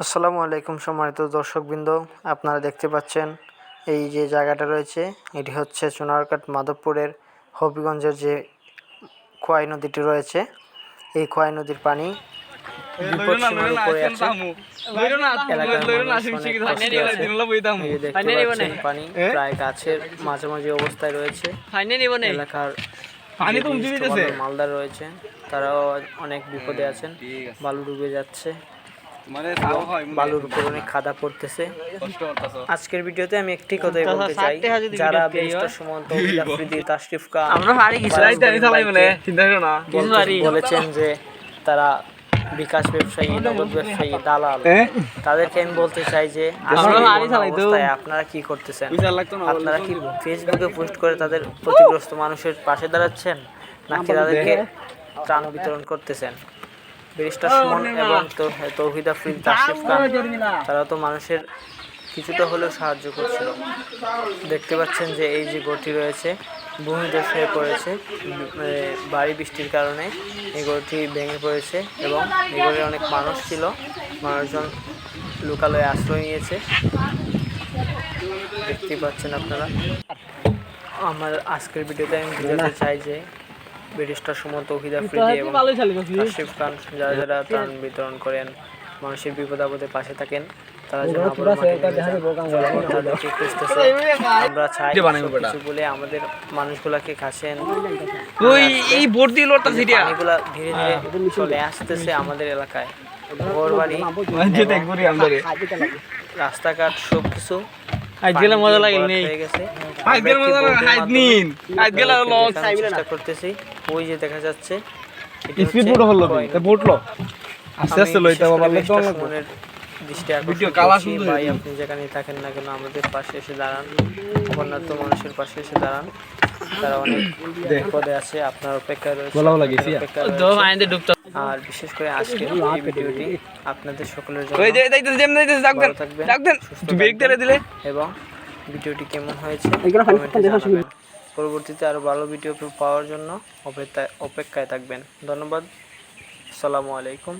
আসসালামু আলাইকুম সম্মানিত দর্শকবৃন্দ আপনারা দেখতে পাচ্ছেন এই যে জায়গাটা রয়েছে এটি হচ্ছে সোনারকাট মাধবপুরের হবিগঞ্জের যে খোয়াই নদীটি রয়েছে এই খোয়াই নদীর পানি পানি প্রায় গাছের মাঝামাঝি অবস্থায় রয়েছে। এলাকার মালদার রয়েছে তারাও অনেক বিপদে আছেন। বালু ডুবে যাচ্ছে। বালুর উপর অনেক খাদা পড়তেছে। আজকের ভিডিওতে আমি একটি কথাই বলতে চাই। যারা ভিডিও পেয়ে ব্যারিস্টার সুমন্ত আফ্রিদি তাশরিফ খান আমরা কিছু মানে চিন্তা করো না। বলেছেন যে তারা বিকাশ ব্যবসায়ী নগদ ব্যবসায়ী দালাল? তাদেরকে আমি বলতে চাই যে আপনারা কি করতেছেন? বিচার লাগতো না আপনারা কি ফেসবুকে পোস্ট করে তাদের ক্ষতিগ্রস্ত মানুষের পাশে দাঁড়াচ্ছেন? নাকি তাদেরকে ত্রাণ বিতরণ করতেছেন? ব্যারিস্টার সুমন এবং তো- তৌহিদ আফরিদ তাশরিফ খান তারা তো মানুষের কিছুটা হলেও সাহায্য করছিল। দেখতে পাচ্ছেন যে এই যে গড়টি রয়েছে ভূমিধস হয়ে পড়েছে বাড়ি বৃষ্টির কারণে এই গড়টি ভেঙে পড়েছে এবং এই গড়ে অনেক মানুষ ছিল মানুষজন লোকালয়ে আশ্রয় নিয়েছে। দেখতে পাচ্ছেন আপনারা। আমার আজকের ভিডিওতে আমি বোঝাতে চাই যে ব্যারিস্টার সময় তৌহিদ আফ্রিদি এবং আশিফ খান যারা যারা ত্রাণ বিতরণ করেন মানুষের বিপদ আপদে পাশে থাকেন তারা যেন তাদেরকে খুঁজতেছে। আমরা চাই। কিছু বলে আমাদের মানুষগুলাকে খাসেন। ওই এই বোর্ড দিয়ে লোটটা সিটিয়া। পানিগুলা ধীরে ধীরে চলে আসতেছে আমাদের এলাকায়। ঘর বাড়ি রাস্তাঘাট সব কিছু আজ গেলে মজা লাগে নেই। আজ গেলে মজা লাগে, আমরা একটি আজ নিন। আজ গেলে লস দেখানোর চেষ্টা করতেছি। ওই যে দেখা যাচ্ছে স্পিড বোট হলো তো বোট লো? আস্তে আস্তে লইতে দৃষ্টি আকর্ষণ সুন্দর ভাই আপনি যেখানে থাকেন না কেন আমাদের পাশে এসে দাঁড়ান। অন্যান্য মানুষের পাশে এসে দাঁড়ান। তারা অনেক বিপদে আছে আপনার অপেক্ষায় রয়েছে রয়েছে। আর বিশেষ করে আজকের এই ভিডিওটি আপনাদের সকলের জন্য থাকবেন, দিলে। এবং ভিডিওটি কেমন হয়েছে পরবর্তীতে আরও ভালো ভিডিও পাওয়ার জন্য অপেক্ষায় অপেক্ষায় থাকবেন। ধন্যবাদ। আসসালামু আলাইকুম।